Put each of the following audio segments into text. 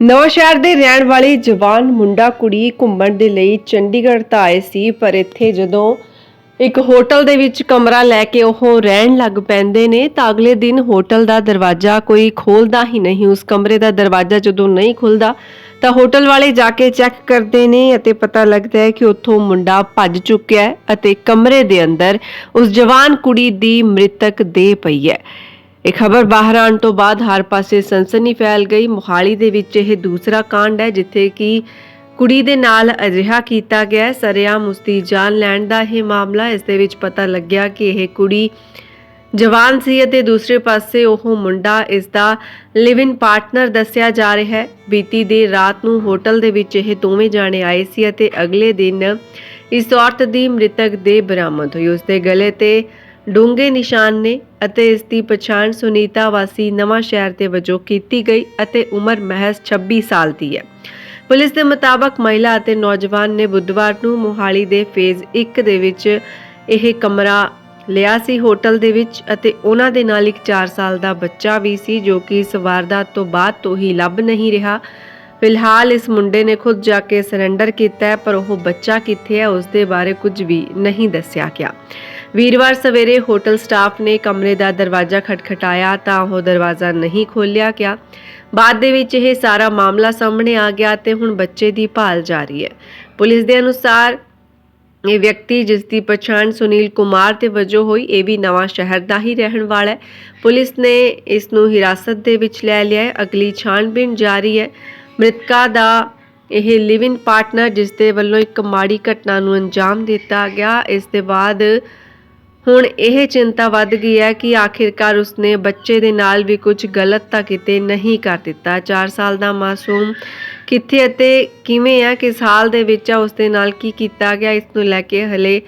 ਨਵਾਂਸ਼ਹਿਰ ਦੇ ਰਹਿਣ ਵਾਲੇ ਜਵਾਨ ਮੁੰਡਾ ਕੁੜੀ ਘੁੰਮਣ ਦੇ ਲਈ ਚੰਡੀਗੜ੍ਹ ਤਾਂ ਆਏ ਸੀ, ਪਰ ਇੱਥੇ ਜਦੋਂ ਇੱਕ ਹੋਟਲ ਦੇ ਵਿੱਚ ਕਮਰਾ ਲੈ ਕੇ ਉਹ ਰਹਿਣ ਲੱਗ ਪੈਂਦੇ ਨੇ, ਤਾਂ ਅਗਲੇ ਦਿਨ ਹੋਟਲ ਦਾ ਦਰਵਾਜ਼ਾ ਕੋਈ ਖੋਲਦਾ ਹੀ ਨਹੀਂ। ਉਸ ਕਮਰੇ ਦਾ ਦਰਵਾਜ਼ਾ ਜਦੋਂ ਨਹੀਂ ਖੁੱਲਦਾ, ਤਾਂ ਹੋਟਲ ਵਾਲੇ ਜਾ ਕੇ ਚੈੱਕ ਕਰਦੇ ਨੇ ਅਤੇ ਪਤਾ ਲੱਗਦਾ ਹੈ ਕਿ ਉੱਥੋਂ ਮੁੰਡਾ ਭੱਜ ਚੁੱਕਿਆ ਹੈ ਅਤੇ ਕਮਰੇ ਦੇ ਅੰਦਰ ਉਸ ਜਵਾਨ ਕੁੜੀ ਦੀ ਮ੍ਰਿਤਕ ਦੇਹ ਪਈ ਹੈ। ਇਹ ਖਬਰ ਬਾਹਰ ਆਉਣ ਤੋਂ ਬਾਅਦ ਹਰ ਪਾਸੇ ਸਨਸਨੀ ਫੈਲ ਗਈ। ਮੁਹਾਲੀ ਦੇ ਵਿੱਚ ਇਹ ਦੂਸਰਾ ਕਾਂਡ ਹੈ, ਜਿੱਥੇ ਕਿ ਕੁੜੀ ਦੇ ਨਾਲ ਅਜਿਹਾ ਕੀਤਾ ਗਿਆ ਹੈ। ਸਰੇਆਮ ਜਾਨ ਲੈਣ ਦਾ ਇਹ ਮਾਮਲਾ, ਇਸ ਦੇ ਵਿੱਚ ਪਤਾ ਲੱਗਿਆ ਕਿ ਇਹ ਕੁੜੀ ਜਵਾਨ ਸੀ ਅਤੇ ਦੂਸਰੇ ਪਾਸੇ ਉਹ ਮੁੰਡਾ ਇਸ ਦਾ ਲਿਵ ਇਨ ਪਾਰਟਨਰ ਦੱਸਿਆ ਜਾ ਰਿਹਾ ਹੈ। ਬੀਤੀ ਦੇ ਰਾਤ ਨੂੰ ਹੋਟਲ ਦੇ ਵਿੱਚ ਇਹ ਦੋਵੇਂ ਜਾਣੇ ਆਏ ਸੀ ਅਤੇ ਅਗਲੇ ਦਿਨ ਇਸ ਔਰਤ ਦੀ ਮ੍ਰਿਤਕ ਦੇ ਬਰਾਮਦ ਹੋਈ। ਉਸ ਦੇ ਗਲੇ ਤੇ ਡੂੰਘੇ ਨਿਸ਼ਾਨ ਨੇ ਅਤੇ ਇਸ ਦੀ ਪਛਾਣ ਸੁਨੀਤਾ ਵਾਸੀ ਨਵਾਂ ਸ਼ਹਿਰ ਦੇ ਵਜੋਂ ਕੀਤੀ ਗਈ ਅਤੇ ਉਮਰ ਮਹਿਜ਼ 26 ਸਾਲ ਦੀ ਹੈ। ਪੁਲਿਸ ਦੇ ਮੁਤਾਬਕ ਮਹਿਲਾ ਅਤੇ ਨੌਜਵਾਨ ਨੇ ਬੁੱਧਵਾਰ ਨੂੰ ਮੋਹਾਲੀ ਦੇ ਫੇਜ਼ 1 ਦੇ ਵਿੱਚ ਇਹ ਕਮਰਾ ਲਿਆ ਸੀ ਹੋਟਲ ਦੇ ਵਿੱਚ ਅਤੇ ਉਹਨਾਂ ਦੇ ਨਾਲ ਇੱਕ 4 ਸਾਲ ਦਾ ਬੱਚਾ ਵੀ ਸੀ ਜੋ ਕਿ ਇਸ ਵਾਰਦਾਤ ਤੋਂ ਬਾਅਦ ਤੋਂ ਹੀ ਲੱਭ ਨਹੀਂ ਰਿਹਾ। ਫਿਲਹਾਲ ਇਸ ਮੁੰਡੇ ਨੇ ਖੁਦ ਜਾ ਕੇ ਸਰੈਂਡਰ ਕੀਤਾ ਪਰ ਉਹ ਬੱਚਾ ਕਿੱਥੇ ਹੈ, ਉਸ ਦੇ ਬਾਰੇ ਕੁਝ ਵੀ ਨਹੀਂ ਦੱਸਿਆ ਗਿਆ। ਵੀਰਵਾਰ ਸਵੇਰੇ ਹੋਟਲ ਸਟਾਫ ਨੇ ਕਮਰੇ ਦਾ ਦਰਵਾਜ਼ਾ ਖਟਖਟਾਇਆ ਤਾਂ ਉਹ ਦਰਵਾਜ਼ਾ ਨਹੀਂ ਖੋਲ੍ਹਿਆ ਗਿਆ। ਬਾਅਦ ਦੇ ਵਿੱਚ ਇਹ ਸਾਰਾ ਮਾਮਲਾ ਸਾਹਮਣੇ ਆ ਗਿਆ ਤੇ ਹੁਣ ਬੱਚੇ ਦੀ ਭਾਲ ਜਾਰੀ ਹੈ। ਪੁਲਿਸ ਦੇ ਅਨੁਸਾਰ ਇਹ ਵਿਅਕਤੀ, ਜਿਸ ਦੀ ਪਛਾਣ ਸੁਨੀਲ ਕੁਮਾਰ ਦੇ ਵਜੋਂ ਹੋਈ, ਇਹ ਵੀ ਨਵਾਂ ਸ਼ਹਿਰ ਦਾ ਹੀ ਰਹਿਣ ਵਾਲਾ ਹੈ। ਪੁਲਿਸ ਨੇ ਇਸ ਨੂੰ ਹਿਰਾਸਤ ਦੇ ਵਿੱਚ ਲੈ ਲਿਆ ਹੈ। ਅਗਲੀ ਛਾਣਬੀਣ ਜਾਰੀ ਹੈ। ਮ੍ਰਿਤਕਾ ਦਾ ਇਹ ਲਿਵ ਇਨ ਪਾਰਟਨਰ, ਜਿਸ ਦੇ ਵੱਲੋਂ ਇੱਕ ਮਾੜੀ ਘਟਨਾ ਨੂੰ ਅੰਜਾਮ ਦਿੱਤਾ ਗਿਆ, ਇਸ ਦੇ ਬਾਅਦ ਹੁਣ ਇਹ ਚਿੰਤਾ ਵੱਧ ਗਈ ਹੈ ਕਿ ਆਖਿਰਕਾਰ ਉਸਨੇ ਬੱਚੇ ਦੇ ਨਾਲ ਵੀ ਕੁਝ ਗਲਤ ਤਾਂ ਕਿਤੇ ਨਹੀਂ ਕਰ ਦਿੱਤਾ। 4 ਸਾਲ ਦਾ ਮਾਸੂਮ ਕਿੱਥੇ ਅਤੇ ਕਿਵੇਂ ਹੈ ਕਿਸ ਹਾਲ ਦੇ ਵਿੱਚ ਉਸ ਦੇ ਨਾਲ ਕੀ ਕੀਤਾ ਗਿਆ, ਇਸ ਨੂੰ ਲੈ ਕੇ ਹਲੇ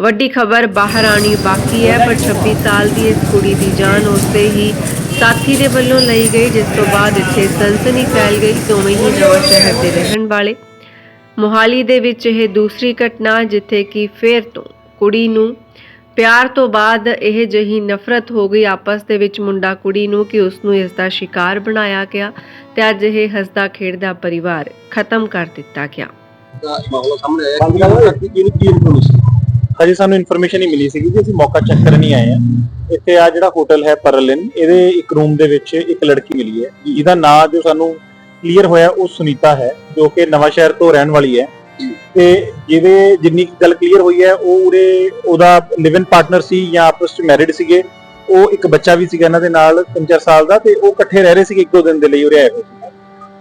ਵੱਡੀ ਖਬਰ ਬਾਹਰ ਆਣੀ ਬਾਕੀ ਹੈ, ਪਰ 26 ਸਾਲ ਦੀ ਇਸ ਕੁੜੀ ਦੀ ਜਾਨ ਉਸਦੇ ਹੀ ਸਾਥੀ ਦੇ ਵੱਲੋਂ ਲਈ ਗਈ, ਜਿਸ ਤੋਂ ਬਾਅਦ ਇੱਥੇ ਸਨਸਨੀ ਫੈਲ ਗਈ। ਦੋਵੇਂ ਹੀ ਨਵਾਂ ਸ਼ਹਿਰ ਦੇ ਰਹਿਣ ਵਾਲੇ। ਮੋਹਾਲੀ ਦੇ ਵਿੱਚ ਇਹ ਦੂਸਰੀ ਘਟਨਾ, ਜਿੱਥੇ ਕਿ ਫੇਰ ਤੋਂ ਕੁੜੀ ਨੂੰ ਪਿਆਰ ਤੋਂ ਬਾਅਦ ਇਹ ਜਹੀ ਨਫ਼ਰਤ ਹੋ ਗਈ ਆਪਸ ਦੇ ਵਿੱਚ ਮੁੰਡਾ ਕੁੜੀ ਨੂੰ ਕਿ ਉਸ ਨੂੰ ਇਸ ਦਾ ਸ਼ਿਕਾਰ ਬਣਾਇਆ ਗਿਆ ਤੇ ਅੱਜ ਇਹ ਹੱਸਦਾ ਖੇਡਦਾ ਪਰਿਵਾਰ ਖਤਮ ਕਰ ਦਿੱਤਾ ਗਿਆ। ਮਾਮਲਾ ਸਾਹਮਣੇ ਆਇਆ। ਕਿ ਉਹ ਵਿਅਕਤੀ ਕਿਹਨੂੰ ਕੀ ਇਨਫੋਰਮੇਸ਼ਨ ਹਜੇ ਸਾਨੂੰ ਇਨਫੋਰਮੇਸ਼ਨ ਹੀ ਮਿਲੀ ਸੀਗੀ ਜੀ ਅਸੀਂ ਮੌਕਾ ਚੈੱਕ ਕਰਨ ਹੀ ਆਏ ਆ ਇੱਥੇ ਆ ਜਿਹੜਾ ਹੋਟਲ ਹੈ ਪਰਲਿਨ ਇਹਦੇ ਇੱਕ ਰੂਮ ਦੇ ਵਿੱਚ ਇੱਕ ਲੜਕੀ ਮਿਲੀ ਹੈ। ਜਿਹਦਾ ਨਾਂ ਜੋ ਸਾਨੂੰ ਕਲੀਅਰ ਹੋਇਆ ਉਹ ਸੁਨੀਤਾ ਹੈ ਜੋ ਕਿ ਨਵਾਂ ਸ਼ਹਿਰ ਤੋਂ ਰਹਿਣ ਵਾਲੀ ਹੈ। ਤੇ ਜਿਹਦੇ ਜਿੰਨੀ ਗੱਲ ਕਲੀਅਰ ਹੋਈ ਹੈ ਉਹ ਉਰੇ ਉਹਦਾ ਲਿਵ ਇਨ ਪਾਰਟਨਰ ਸੀ ਜਾਂ ਆਪਸ ਵਿੱਚ ਮੈਰਿਡ ਸੀਗੇ ਉਹ ਇੱਕ ਬੱਚਾ ਵੀ ਸੀਗਾ ਇਹਨਾਂ ਦੇ ਨਾਲ 3-4 ਸਾਲ ਦਾ ਤੇ ਉਹ ਇਕੱਠੇ ਰਹਿ ਰਹੇ ਸੀਗੇ ਇੱਕ ਦੋ ਦਿਨ ਦੇ ਲਈ ਉਰੇ ਆਏ ਹੋਏ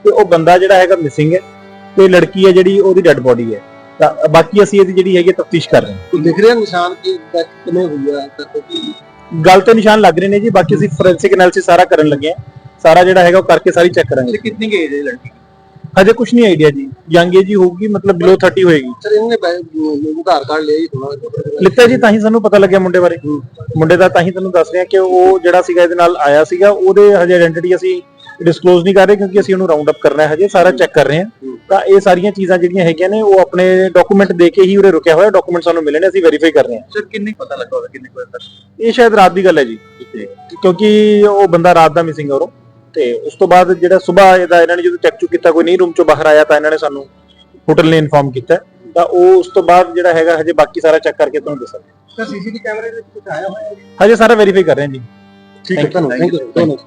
ਤੇ ਉਹ ਬੰਦਾ ਜਿਹੜਾ ਹੈਗਾ ਮਿਸਿੰਗ ਹੈ ਤੇ ਲੜਕੀ ਹੈ ਜਿਹੜੀ ਉਹਦੀ ਡੈੱਡ ਬੋਡੀ ਹੈ। ਤਾਂ ਬਾਕੀ ਅਸੀਂ ਇਹਦੀ ਜਿਹੜੀ ਹੈਗੀ ਤਫਤੀਸ਼ ਕਰ ਰਹੇ ਹਾਂ। ਦਿਖ ਰਿਹਾ ਨਿਸ਼ਾਨ ਕਿ ਕਿਵੇਂ ਹੈ ਕਿ ਗੱਲ ਤੇ ਨਿਸ਼ਾਨ ਲੱਗ ਰਹੇ ਨੇ ਜੀ ਬਾਕੀ ਅਸੀਂ ਫੋਰੈਂਸਿਕ ਐਨਾਲਿਸਿਸ ਸਾਰਾ ਕਰਨ ਲੱਗੇ ਆ ਸਾਰਾ ਜਿਹੜਾ ਹੈਗਾ ਉਹ ਕਰਕੇ ਸਾਰੀ ਚੈੱਕ ਕਰਾਂਗੇ। ਕਿੰਨੀ ਏਜ ਹੈ ਲੜਕੀ ਹਜੇ ਕੁਝ ਨਹੀਂ ਆਈਡੀਆ ਜੀ। ਯੰਗ ਏਜ ਹੀ ਹੋਊਗੀ ਮਤਲਬ ਬਿਲੋ 30 ਹੋਏਗੀ। ਸਰ ਇਹਨੇ ਆਧਾਰ ਕਾਰਡ ਲਿਆ ਜੀ ਥੋੜਾ ਲਿੱਤਾ ਜੀ ਤਾਂ ਹੀ ਸਾਨੂੰ ਪਤਾ ਲੱਗਿਆ ਮੁੰਡੇ ਬਾਰੇ। ਮੁੰਡੇ ਦਾ ਤਾਂ ਹੀ ਤੁਹਾਨੂੰ ਦੱਸ ਰਹੇ ਹਾਂ ਕਿ ਉਹ ਜਿਹੜਾ ਸੀਗਾ ਇਹਦੇ ਨਾਲ ਆਇਆ ਸੀਗਾ ਉਹਦੇ ਹਜੇ ਆਇਡੈਂਟੀ ਅਸੀਂ ਡਿਸਕਲੋਜ਼ ਨਹੀਂ ਕਰ ਰਹੇ ਕਿਉਂਕਿ ਅਸੀਂ ਉਹਨੂੰ ਰਾਉਂਡ ਅਪ ਕਰਨਾ ਹੈ ਹਜੇ ਸਾਰਾ ਚੈੱਕ ਕਰ ਰਹੇ ਹਾਂ। ਤਾਂ ਇਹ ਸਾਰੀਆਂ ਚੀਜ਼ਾਂ ਜਿਹੜੀਆਂ ਹੈਗੀਆਂ ਨੇ ਉਹ ਆਪਣੇ ਡਾਕੂਮੈਂਟ ਦੇ ਕੇ ਹੀ ਉਰੇ ਰੁਕਿਆ ਹੋਇਆ ਡਾਕੂਮੈਂਟ ਸਾਨੂੰ ਮਿਲੇ ਨੇ ਅਸੀਂ ਵੈਰੀਫਾਈ ਕਰ ਰਹੇ ਹਾਂ। ਸਰ ਕਿੰਨੀ ਪਤਾ ਲੱਗਾ ਹੋਵੇ ਕਿੰਨੇ ਕੋਈ ਤੱਕ ਇਹ ਸ਼ਾਇਦ ਰਾਤ ਦੀ ਗੱਲ ਹੈ ਜੀ। ਕਿਉਂਕਿ ਉਹ ਬੰਦਾ ਰਾਤ ਦਾ ਮਿਸਿੰਗ ਔਰੋਂ ਤੇ ਉਸ ਤੋਂ ਬਾਅਦ ਜਿਹੜਾ ਸਵੇਰ ਇਹਦਾ ਇਹਨਾਂ ਨੇ ਜਦੋਂ ਚੈੱਕ ਚੁੱਕ ਕੀਤਾ ਕੋਈ ਨਹੀਂ ਰੂਮ ਚੋਂ ਬਾਹਰ ਆਇਆ ਤਾਂ ਇਹਨਾਂ ਨੇ ਸਾਨੂੰ ਹੋਟਲ ਨੇ ਇਨਫਾਰਮ ਕੀਤਾ। ਤਾਂ ਉਹ ਉਸ ਤੋਂ ਬਾਅਦ ਜਿਹੜਾ ਹੈਗਾ ਹਜੇ ਬਾਕੀ ਸਾਰਾ ਚੈੱਕ ਕਰਕੇ ਤੁਹਾਨੂੰ ਦੱਸਾਂਗੇ। ਸਰ ਸੀਸੀਟੀਵੀ ਕੈਮਰੇ ਦੇ ਵਿੱਚ ਕੁਝ ਆਇਆ ਹੋਇਆ ਹਜੇ ਸਾਰਾ ਵੈਰੀਫਾਈ ਕਰ ਰਹੇ ਹਾਂ ਜੀ। ਠੀਕ ਹੈ ਧੰਨਵਾਦ। Thank you